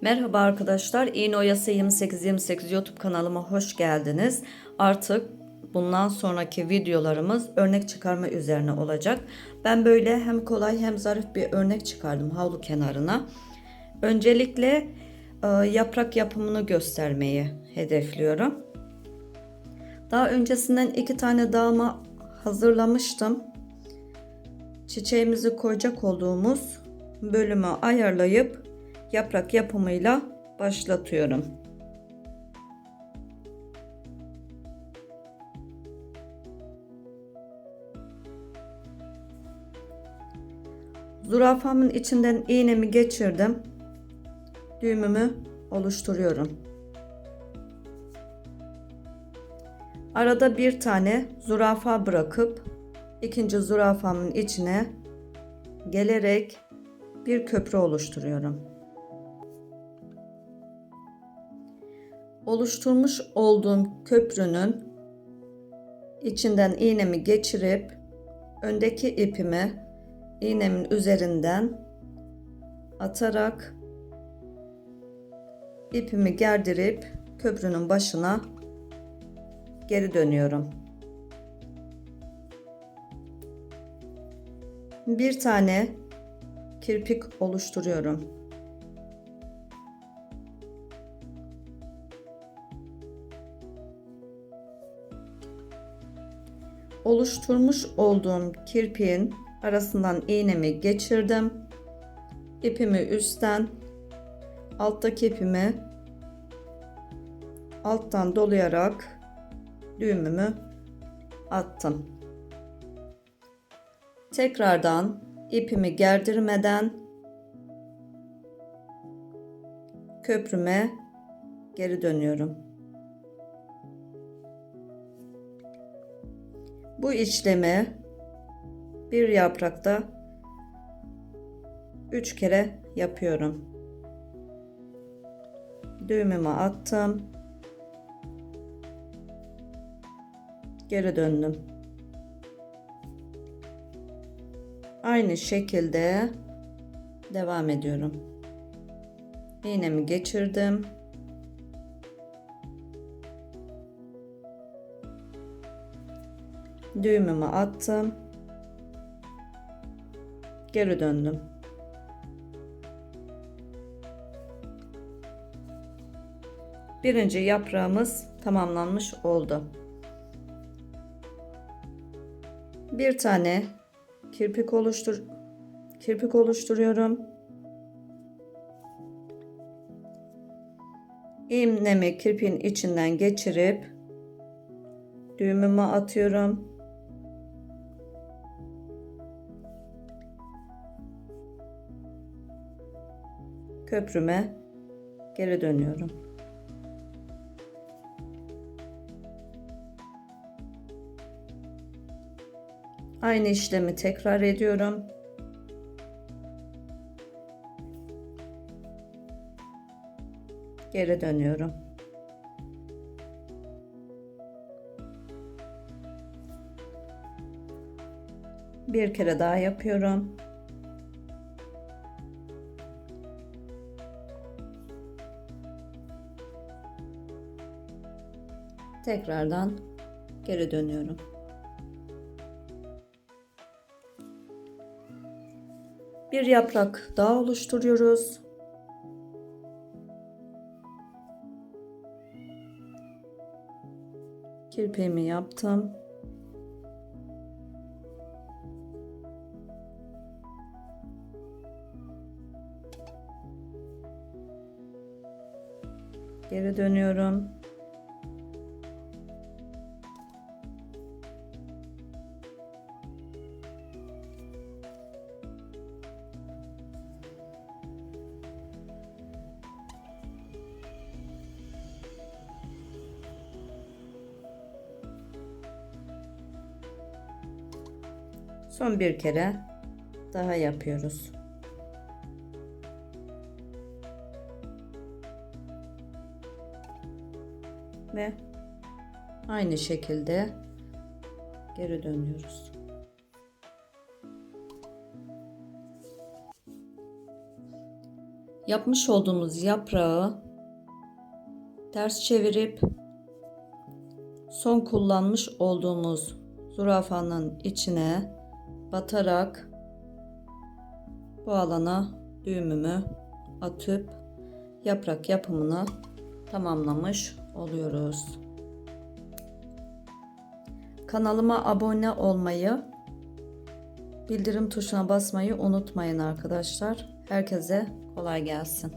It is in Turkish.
Merhaba arkadaşlar. İğne Oyası 2828 YouTube kanalıma hoş geldiniz. Artık bundan sonraki videolarımız örnek çıkarma üzerine olacak. Ben böyle hem kolay hem zarif bir örnek çıkardım havlu kenarına. Öncelikle e, yaprak yapımını göstermeyi hedefliyorum. Daha öncesinden iki tane dağılma hazırlamıştım. Çiçeğimizi koyacak olduğumuz bölümü ayarlayıp yaprak yapımıyla başlatıyorum. Zürafamın içinden iğnemi geçirdim. Düğümümü oluşturuyorum. Arada bir tane zürafa bırakıp ikinci zürafamın içine gelerek bir köprü oluşturuyorum. Oluşturmuş olduğum köprünün içinden iğnemi geçirip öndeki ipimi iğnemin üzerinden atarak ipimi gerdirip köprünün başına geri dönüyorum. Bir tane kirpik oluşturuyorum. Oluşturmuş olduğum kirpiğin arasından iğnemi geçirdim. İpimi üstten, alttaki ipimi alttan dolayarak düğümümü attım. Tekrardan ipimi gerdirmeden köprüme geri dönüyorum. Bu işlemi bir yaprakta 3 kere yapıyorum. Düğümümü attım. Geri döndüm. Aynı şekilde devam ediyorum. İğnemi geçirdim. Düğümümü attım. Geri döndüm. Birinci yaprağımız tamamlanmış oldu. Bir tane kirpik oluştur kirpik oluşturuyorum. İğnemi kirpiğin içinden geçirip düğümümü atıyorum. Köprüme geri dönüyorum. Aynı işlemi tekrar ediyorum. Geri dönüyorum. Bir kere daha yapıyorum. Tekrardan geri dönüyorum. Bir yaprak daha oluşturuyoruz. Kirpiğimi yaptım. Geri dönüyorum. Son bir kere daha yapıyoruz. Ve aynı şekilde geri dönüyoruz. Yapmış olduğumuz yaprağı ters çevirip son kullanmış olduğumuz zürafanın içine batarak bu alana düğümümü atıp yaprak yapımını tamamlamış oluyoruz. Kanalıma abone olmayı, bildirim tuşuna basmayı unutmayın arkadaşlar. Herkese kolay gelsin.